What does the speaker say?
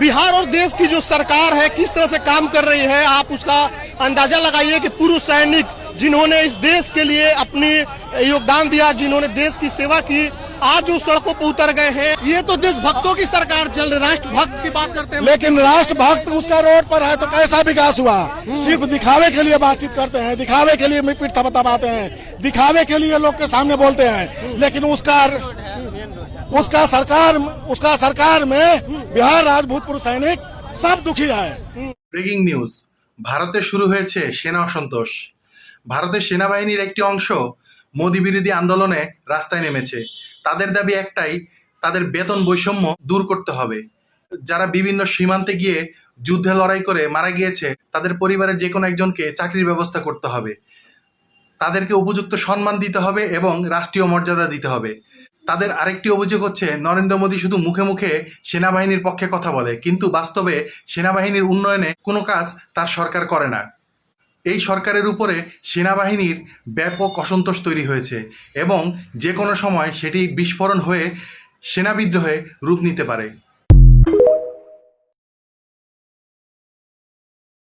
बिहार और देश की जो सरकार है किस तरह से काम कर रही है आप उसका अंदाज़ा लगाइए कि पूर्व सैनिक जिन्होंने इस देश के लिए अपनी योगदान दिया जिन्होंने देश की सेवा की आज उस सड़कों पर उतर गए हैं। ये तो देशभक्तों की सरकार चल रही राष्ट्र भक्त की बात करते हैं। लेकिन राष्ट्र भक्त उसका रोड पर है तो कैसा विकास हुआ? सिर्फ़ दिखावे के लिए बातचीत करते हैं दिखावे के लिए पीठ थपथपाते हैं दिखावे के लिए लोग के सामने बोलते हैं लेकिन उसका उसका सरकार उसका सरकार में बिहार राजभूतपूर्व सैनिक सब दुखी है ব্রেকিং নিউজ ভারতে শুরু হয়েছে সেনা অসন্তোষ ভারতের সেনাবাহিনীর একটি অংশ মোদী বিরোধী আন্দোলনে রাস্তায় নেমেছে তাদের দাবি একটাই তাদের বেতন বৈষম্য দূর করতে হবে যারা বিভিন্ন সীমান্তে গিয়ে যুদ্ধে লড়াই করে মারা গিয়েছে তাদের পরিবারের যে কোনো একজনকে চাকরির ব্যবস্থা করতে হবে তাদেরকে উপযুক্ত সম্মান দিতে হবে এবং রাষ্ট্রীয় মর্যাদা দিতে হবে তাদের আরেকটি অভিযোগ হচ্ছে, নরেন্দ্র মোদী শুধু মুখে মুখে সেনাবাহিনীর পক্ষে কথা বলে, কিন্তু বাস্তবে সেনাবাহিনীর উন্নয়নে কোনো কাজ তার সরকার করে না। এই সরকারের উপরে সেনাবাহিনীর ব্যাপক অসন্তোষ তৈরি হয়েছে এবং যে কোনো সময় সেটি বিস্ফোরণ হয়ে সেনাবিদ্রোহে রূপ নিতে পারে।